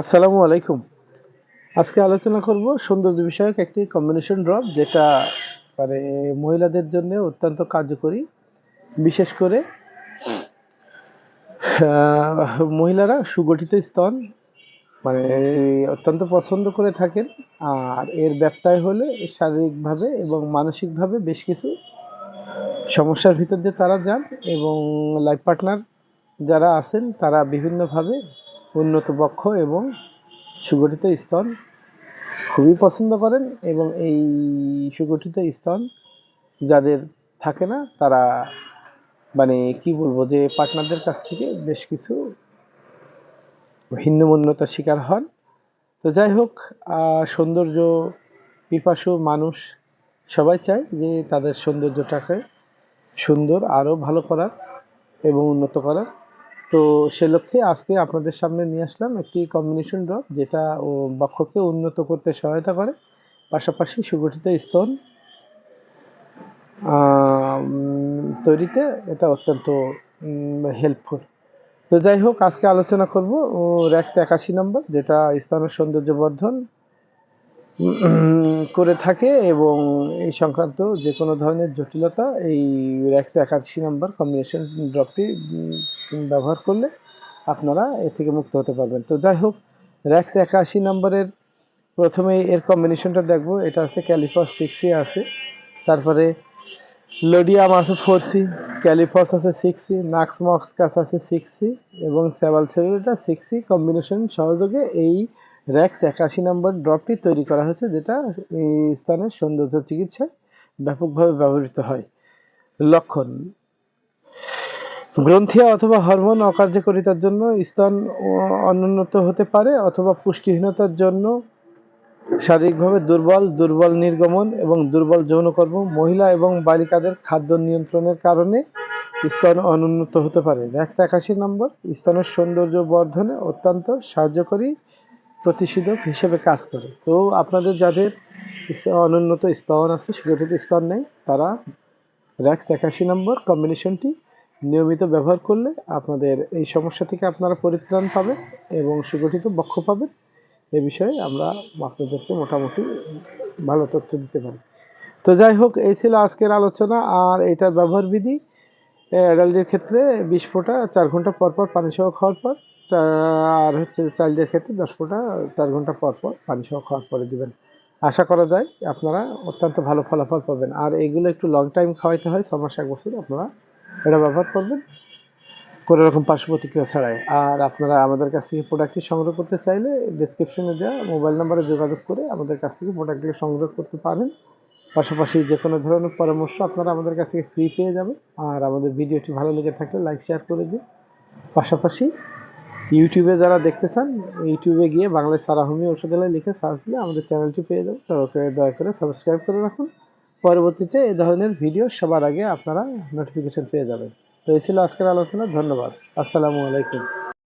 আসসালামু আলাইকুম। আজকে আলোচনা করব সৌন্দর্য বিষয়ক একটি কম্বিনেশন ড্রপ যেটা মানে মহিলাদের জন্য অত্যন্ত কার্যকরী। বিশেষ করে মহিলারা সুগঠিত স্তন মানে অত্যন্ত পছন্দ করে থাকেন। আর এর ব্যত্যয় হলে শারীরিকভাবে এবং মানসিকভাবে বেশ কিছু সমস্যার ভিতর দিয়ে তারা যান এবং লাইফ পার্টনার যারা আছেন, তারা বিভিন্নভাবে উন্নত বক্ষ এবং সুগঠিত স্তন খুবই পছন্দ করেন এবং এই সুগঠিত স্তন যাদের থাকে না, তারা মানে কি বলব যে পার্টনারদের কাছ থেকে বেশ কিছু ভিন্নমন্যতার শিকার হন। তো যাই হোক সৌন্দর্য পিপাসু মানুষ সবাই চায় যে তাদের সৌন্দর্যটাকে সুন্দর, আরও ভালো করার এবং উন্নত করার। তো সে লক্ষ্যে আজকে আপনাদের সামনে নিয়ে আসলাম একটি কম্বিনেশন ড্রপ যেটা বক্ষকে উন্নত করতে সহায়তা করে, পাশাপাশি সুগঠিত স্তন তৈরিতে এটা অত্যন্ত হেল্পফুল তো যাই হোক, আজকে আলোচনা করব র্যাক্স একাশি নম্বর, যেটা স্তনের সৌন্দর্য বর্ধন করে থাকে এবং এই সংক্রান্ত যে কোনো ধরনের জটিলতা এই র্যাক্স একাশি নম্বর কম্বিনেশন ড্রপটি ব্যবহার করলে আপনারা এ থেকে মুক্ত হতে পারবেন। তো যাই হোক র্যাক্স একাশি নম্বরের প্রথমে এর কম্বিনেশনটা দেখব। এটা আছে ক্যালিফস সিক্স আছে। তারপরে লোডিয়াম আছে ফোর সি ক্যালিফস আছে সিক্স সি নাক্স মক্সকাস আছে সিক্স সি এবং সেভাল সেলুলোটা সিক্স সি কম্বিনেশন সহযোগে এই র্যাক্স একাশি নম্বর ড্রপটি তৈরি করা হয়েছে, যেটা এই স্থানের সৌন্দর্য চিকিৎসায় ব্যাপকভাবে ব্যবহৃত হয়। লক্ষণ গ্রন্থি অথবা হরমোন অকার্যকারিতার জন্য স্তন অনুন্নত হতে পারে অথবা পুষ্টিহীনতার জন্য শারীরিকভাবে দুর্বল দুর্বল নির্গমন এবং দুর্বল যৌনকর্ম মহিলা এবং বালিকাদের খাদ্য নিয়ন্ত্রণের কারণে স্তন অনুন্নত হতে পারে। র্যাক্স একাশি নম্বর স্তনের সৌন্দর্য বর্ধনে অত্যন্ত সাহায্যকারী প্রতিষেধক হিসেবে কাজ করে। তো আপনাদের যাদের অনুন্নত স্তন আছে সুগঠিত স্তন নেই, তারা র্যাক্স একাশি নম্বর কম্বিনেশনটি নিয়মিত ব্যবহার করলে আপনাদের এই সমস্যা থেকে আপনারা পরিত্রাণ পাবেন এবং সুগঠিত বক্ষ পাবেন। এ বিষয়ে আমরা আপনাদেরকে মোটামুটি ভালো তথ্য দিতে পারি। তো যাই হোক, এই ছিল আজকের আলোচনা। আর এটার ব্যবহার বিধি অ্যাডাল্টের ক্ষেত্রে বিশ ফোঁটা চার ঘণ্টা পর পর পানি সহ খাওয়ার পর আর হচ্ছে চাইল্ডের ক্ষেত্রে দশ ফোঁটা চার ঘণ্টা পর পর পানি সহ খাওয়ার পরে দিবেন। আশা করা যায় আপনারা অত্যন্ত ভালো ফলাফল পাবেন। আর এগুলো একটু লং টাইম খাওয়াইতে হয় ছ মাস এক বছর আপনারা এটা ব্যবহার করবেন? কোনো রকম পার্শ্ব প্রতিক্রিয়া ছাড়াই। আর আপনারা আমাদের কাছ থেকে প্রোডাক্টটি সংগ্রহ করতে চাইলে ডিসক্রিপশনে দেওয়া মোবাইল নাম্বারে যোগাযোগ করে আমাদের কাছ থেকে প্রোডাক্টটি সংগ্রহ করতে পারেন। পাশাপাশি যে কোনো ধরনের পরামর্শ আপনারা আমাদের কাছ থেকে ফ্রি পেয়ে যাবেন। আর আমাদের ভিডিওটি ভালো লেগে থাকলে লাইক শেয়ার করে দিন। পাশাপাশি ইউটিউবে যারা দেখতে চান ইউটিউবে গিয়ে বাংলায় সারাহমি ঔষধালয় লিখে সার্চ দিলে আমাদের চ্যানেলটি পেয়ে যাবেন। দয়া করে সাবস্ক্রাইব করে রাখুন। পরবর্তীতে এই ধরনের ভিডিও সবার আগে আপনারা নোটিফিকেশন পেয়ে যাবেন। তো এই ছিল আজকের আলোচনা, ধন্যবাদ। আসসালামু আলাইকুম।